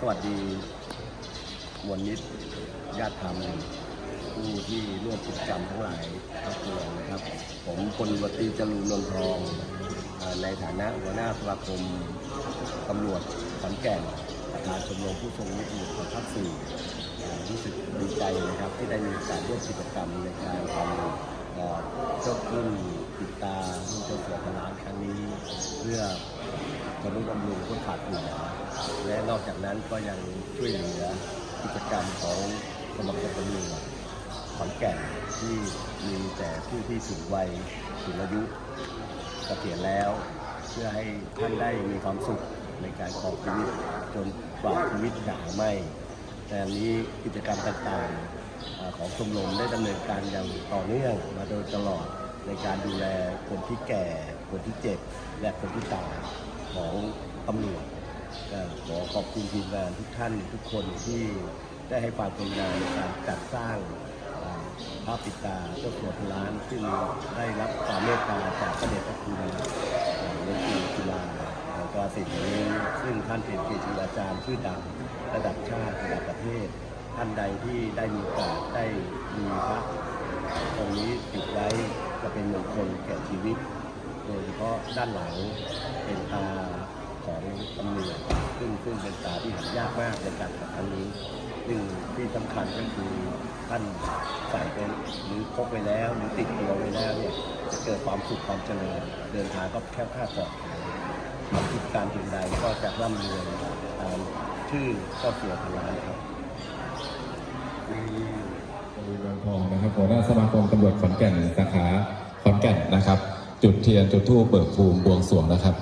สวัสดีมวลมิตญาติธรรมผู้ที่ร่วมกิจกรรมทั้งหลายทั้งปวงนะครับ ผมพลวัตรีจรูนนนทองในฐานะหัวหน้าสมาคมตำรวจขอนแก่นประธานชมรมผู้ทรงวุฒิตำรวจภาคสี่รู้สึกดีใจนะครับ ที่ได้มีกาสร่วมกิจกรรมในการทำ เอ่อเจ้าขึ้นติดตารุ่เจ้าสัวพลานครั้งนี้ เพื่อทนุบำรุงคนขาดเหลือและนอกจากนั้นก็ยังช่วยเหลือกิจกรรมของสมาคมตำรวจขอนแก่นที่มีแต่ผู้ที่สูงวัยสูงอายุเกษียณแล้ว เพื่อให้ท่านได้มีความสุขในการครองชีวิตจนกว่าชีวิตจะหาไม่ แต่นี้กิจกรรมต่างๆ ของชมรมได้ดำเนินการอย่างต่อเนื่องมาโดยตลอดในการดูแลคนที่แก่ คนที่เจ็บ และคนที่ตายของตำรวจขอขอบคุณทีมงานทุกท่านทุกคนที่ได้ให้ความกรุณาในการจัดสร้างอ่าพปิดตาเจ้าสัวพล้านซึ่งได้รับความเมตตาจากพระเดชพระคุณอ่าหลวงปู่ศิลาแล้วก็สิ่งนี้ซึ่งท่านเป็นเกจิอาจารย์ชื่อดังระดับชาติระดับประเทศ ท่านใดที่ได้มีโอกาสได้มีพระองนี้ติดไว้จะเป็นมงคลแก่ชีวิต โดยเฉพาะด้านหลังเป็นตาของตำรวจซึ่งซึ่งเป็นตาที่หายากมากในการทำครั้งนี้ซึ่งที่สำคัญก็คือท่านใส่เป็นหรือพกไปแล้วหรือติดตัวไว้แล้วเนี่ยจะเกิดความสุขความเจริญเดินทางก็แคล้วคลาดปลอดภัยทำกิจการสิ่งใดก็จะร่ำรวยตามชื่อเจ้าเสือพนล้านครับ บริเวณทองนะครับหัวหน้าสมาคมตำรวจขอนแก่นสาขาขอนแก่นนะครับ จุดเทียนจุดธูปเบิกภูมิบวงสรวงนะครับ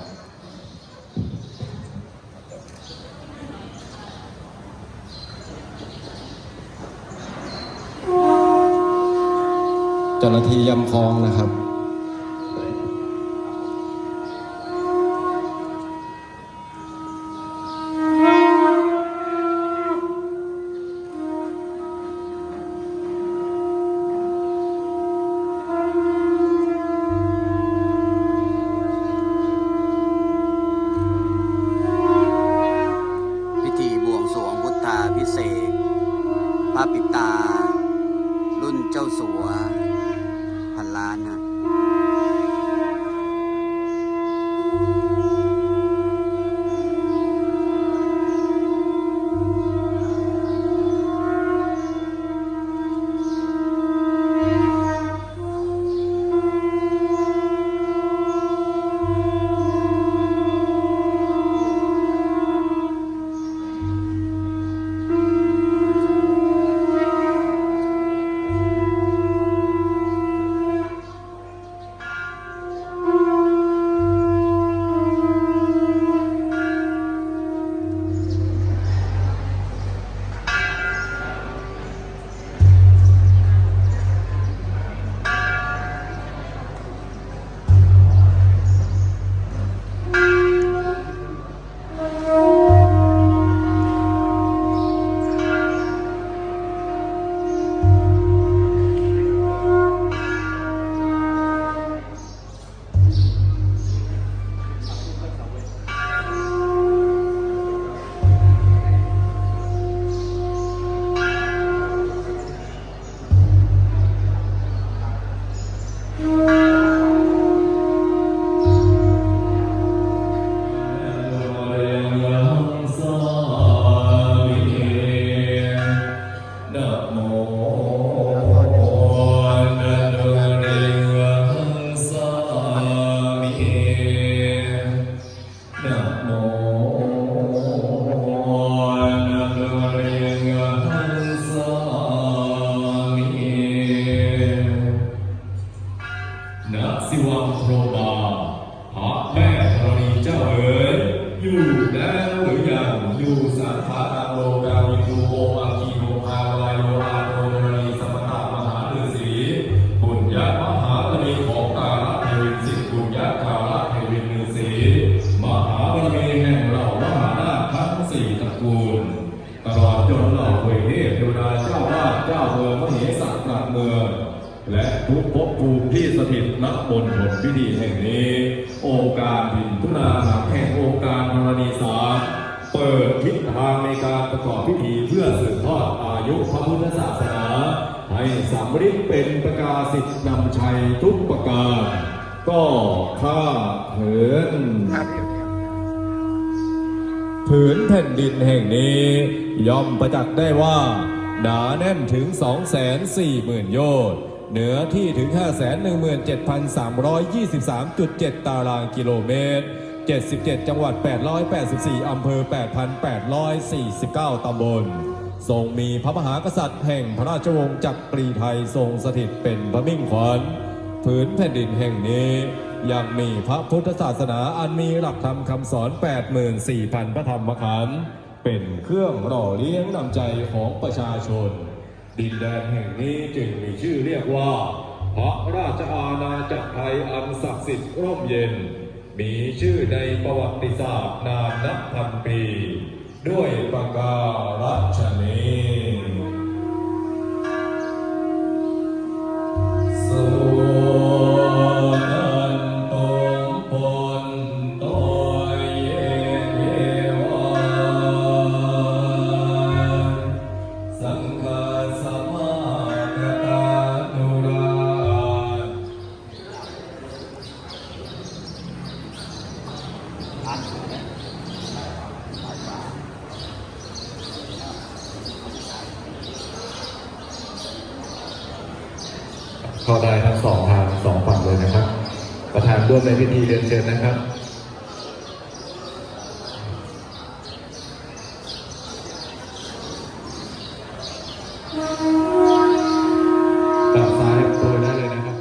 เจ้าหน้าที่ยำคลองนะครับ ณบนบทพิธีแห่งนี้องค์การพินทุนาหแห่งองค์การธรณีสาเปิดทิศทางในการประกอบพิธีเพื่อสืบทอดอายุพระพุทธศาสนา ให้สำฤทธิ์เป็นประกาศสิทธิ์นำชัยทุกประการก็ข้าเถินผืนแผ่นดินแห่งนี้ย่อมประจักษ์ได้ว่า หนาแน่นถึง 240,000 โยชน์ เหนือที่ถึง 517,323.7 ตารางกิโลเมตร 77 จังหวัด 884 อำเภอ 8,849 ตำบล ทรงมีพระมหากษัตริย์แห่งพระราชวงศ์จักรีไทยทรงสถิตเป็นพระมิ่งขวัญผืนแผ่นดินแห่งนี้ยังมีพระพุทธศาสนาอันมีหลักธรรมคำสอน 84,000 พระธรรมขันธ์เป็นเครื่องหล่อเลี้ยงนำใจของประชาชน ดินแดนแห่งนี้จึงมีชื่อเรียกว่า พระราชอาณาจักรไทยอันศักดิ์สิทธิ์ร่มเย็น มีชื่อในประวัติศาสตร์นานนับพันปี ด้วยประการฉนี้ ในพิธีเรียนเชิญนะครับฝั่งซ้ายโปรยได้เลยนะครับ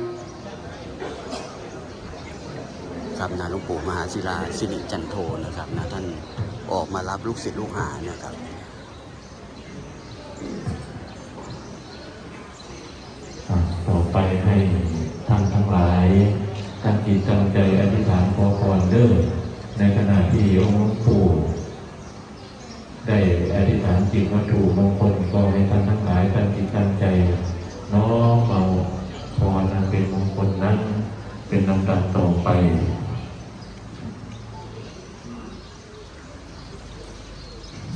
ครับนะหลวงปู่มหาศิลาสิริจันโทนะครับนะท่านออกมารับลูกศิษย์ลูกหานะครับอะต่อไปให้ท่านทั้งหลาย ตั้งจิตตั้งใจอธิษฐานขอพรเด้อในขณะที่องค์ปู่ได้อธิษฐานจิตวัตถุมงคลก็ให้ท่านทั้งหลายตั้งจิตตั้งใจน้อมเอาพรอันเป็นมงคลนั้น เป็นลำดับต่อไป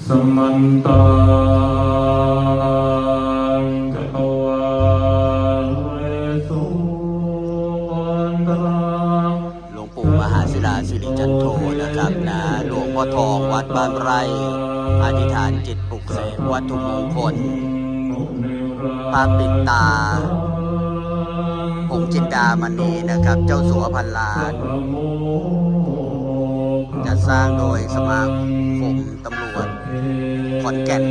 สมันตา ทองวัดบ้านไร่ อธิษฐานจิตปลุกเสกวัตถุมงคลพระปิดตาองจินดามณีนะครับ เจ้าสัวพันล้านจะสร้างโดยสมาคมตำรวจขอนแก่น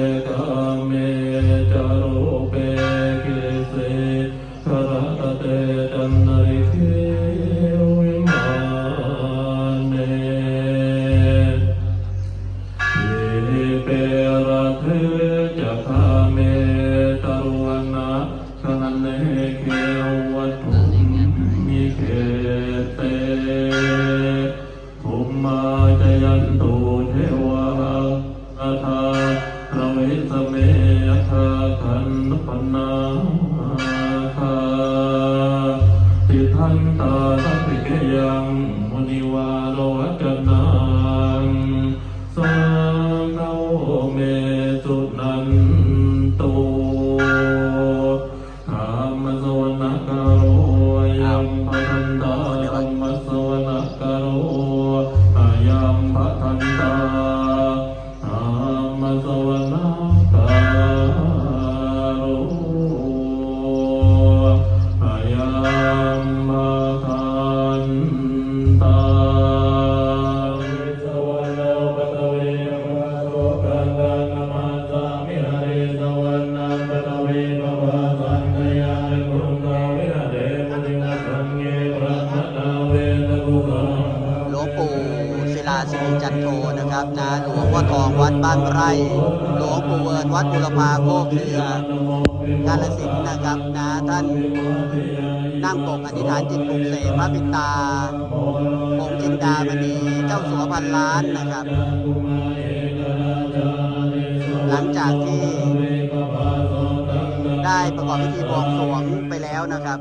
ไร่หลวงปู่เวิร์นวัดบุรพาโคกเรือกาลสินธุ์นะครับนะท่านนั่งปกอธิษฐานจิตปลุกเสกพระปิตาองค์จินดามณีเจ้าสัวพันล้านนะครับ หลังจากที่ได้ประกอบพิธีบวงสรวงไปแล้วนะครับ